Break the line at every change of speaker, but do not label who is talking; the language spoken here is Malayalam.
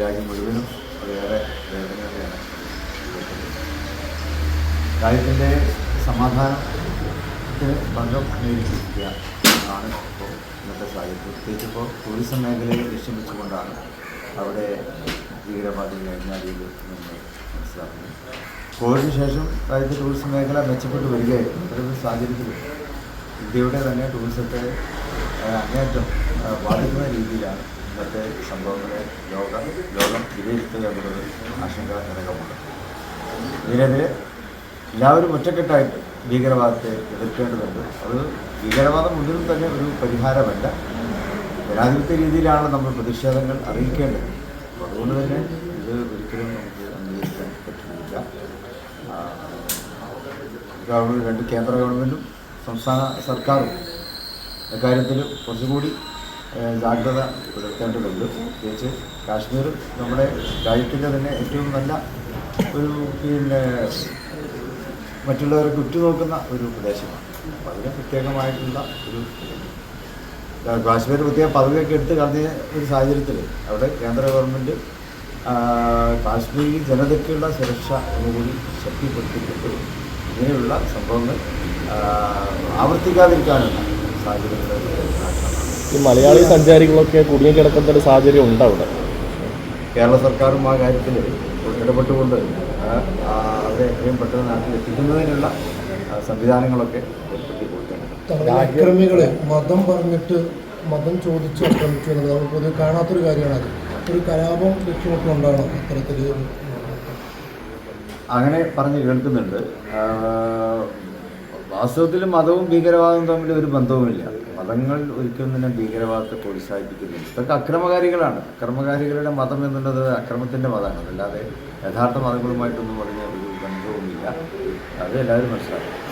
രാജ്യം മുഴുവനും അതേറെ വേദനയോടെയാണ് രാജ്യത്തിന്റെ സമാധാനത്തിന് ഭംഗം നേരിട്ടിരിക്കുക ആണ് ഇപ്പോൾ ഇന്നത്തെ സാഹചര്യം. പ്രത്യേകിച്ച് ഇപ്പോൾ ടൂറിസം മേഖലയെ ലക്ഷ്യം വെച്ചുകൊണ്ടാണ് അവിടെ ഭീകരവാദികൾ കഴിഞ്ഞാടിയിൽ നിന്ന് മനസ്സിലാക്കുന്നത് കോവിഡിന് ശേഷം രാജ്യത്തെ ടൂറിസം മേഖല മെച്ചപ്പെട്ട് വരികയായിരുന്നു. അത്തരമൊരു സാഹചര്യത്തിൽ ഇന്ത്യയുടെ തന്നെ ടൂറിസത്തെ അങ്ങേറ്റം ബാധിക്കുന്ന രീതിയിലാണ് ഇന്നത്തെ സംഭവങ്ങളെ ലോക ലോകം വിലയിരുത്തുക എന്നുള്ളത് ആശങ്കാജനകമാണ്. ഇതിനെതിരെ എല്ലാവരും ഒറ്റക്കെട്ടായിട്ട് ഭീകരവാദത്തെ എതിർക്കേണ്ടതുണ്ട്. അത് ഭീകരവാദം ഒന്നിനും തന്നെ ഒരു പരിഹാരമല്ല. ജനാധിപത്യ രീതിയിലാണ് നമ്മൾ പ്രതിഷേധങ്ങൾ അറിയിക്കേണ്ടത്. അതുകൊണ്ട് തന്നെ ഇത് ഒരിക്കലും നമുക്ക് അംഗീകരിക്കാൻ പറ്റുന്നില്ല. ഗവൺമെന്റ് രണ്ട് കേന്ദ്ര ഗവൺമെന്റും സംസ്ഥാന സർക്കാരും അക്കാര്യത്തിൽ കുറച്ചുകൂടി ജാഗ്രത പുലർത്തേണ്ടതുണ്ട്. പ്രത്യേകിച്ച് കാശ്മീർ നമ്മുടെ രാജ്യത്തിന്റെ തന്നെ ഏറ്റവും നല്ല ഒരു പിന്നെ മറ്റുള്ളവർക്ക് ഉറ്റുനോക്കുന്ന ഒരു പ്രദേശമാണ്. അപ്പോൾ അതിന് പ്രത്യേകമായിട്ടുള്ള ഒരു കാശ്മീർ പ്രത്യേക പദവിയൊക്കെ എടുത്ത് കളഞ്ഞ ഒരു സാഹചര്യത്തിൽ അവിടെ കേന്ദ്ര ഗവൺമെന്റ് കാശ്മീരി ജനതയ്ക്കുള്ള സുരക്ഷ ഒന്നുകൂടി ശക്തിപ്പെടുത്തിക്കൊണ്ട് ഇങ്ങനെയുള്ള സംഭവങ്ങൾ ആവർത്തിക്കാതിരിക്കാനുള്ള സാഹചര്യങ്ങൾ.
ഈ മലയാളി സഞ്ചാരികളൊക്കെ കുടുങ്ങിക്കിടക്കുന്ന ഒരു സാഹചര്യം ഉണ്ട് അവിടെ.
കേരള സർക്കാരും ആ കാര്യത്തിൽ ഇടപെട്ടുകൊണ്ട് അവരെ എത്രയും പെട്ടെന്ന് നാട്ടിൽ എത്തിക്കുന്നതിനുള്ള ആ, സംവിധാനങ്ങളൊക്കെ
അക്രമികളെ മതം പറഞ്ഞിട്ട് മതം ചോദിച്ച് ആക്രമിച്ചു എന്നത് നമ്മൾ പൊതുവെ കാണാത്തൊരു കാര്യമാണ് അത് ഒരു കലാപം ലക്ഷ്യമിട്ടുകൊണ്ടാണ് അത്തരത്തിൽ
അങ്ങനെ പറഞ്ഞ് കേൾക്കുന്നുണ്ട്. വാസ്തവത്തിൽ മതവും ഭീകരവാദവും തമ്മിൽ ഒരു ബന്ധവുമില്ല. മതങ്ങൾ ഒരിക്കലും തന്നെ ഭീകരവാദത്തെ പ്രോത്സാഹിപ്പിക്കുന്നില്ല. ഇതൊക്കെ അക്രമകാരികളാണ്. അക്രമകാരികളുടെ മതം എന്നുള്ളത് അക്രമത്തിന്റെ മതമാണ്. അല്ലാതെ യഥാർത്ഥ മതങ്ങളുമായിട്ടൊന്നും അതിന് ഒരു ബന്ധവുമില്ല. അത് എല്ലാവരും മനസ്സിലാക്കും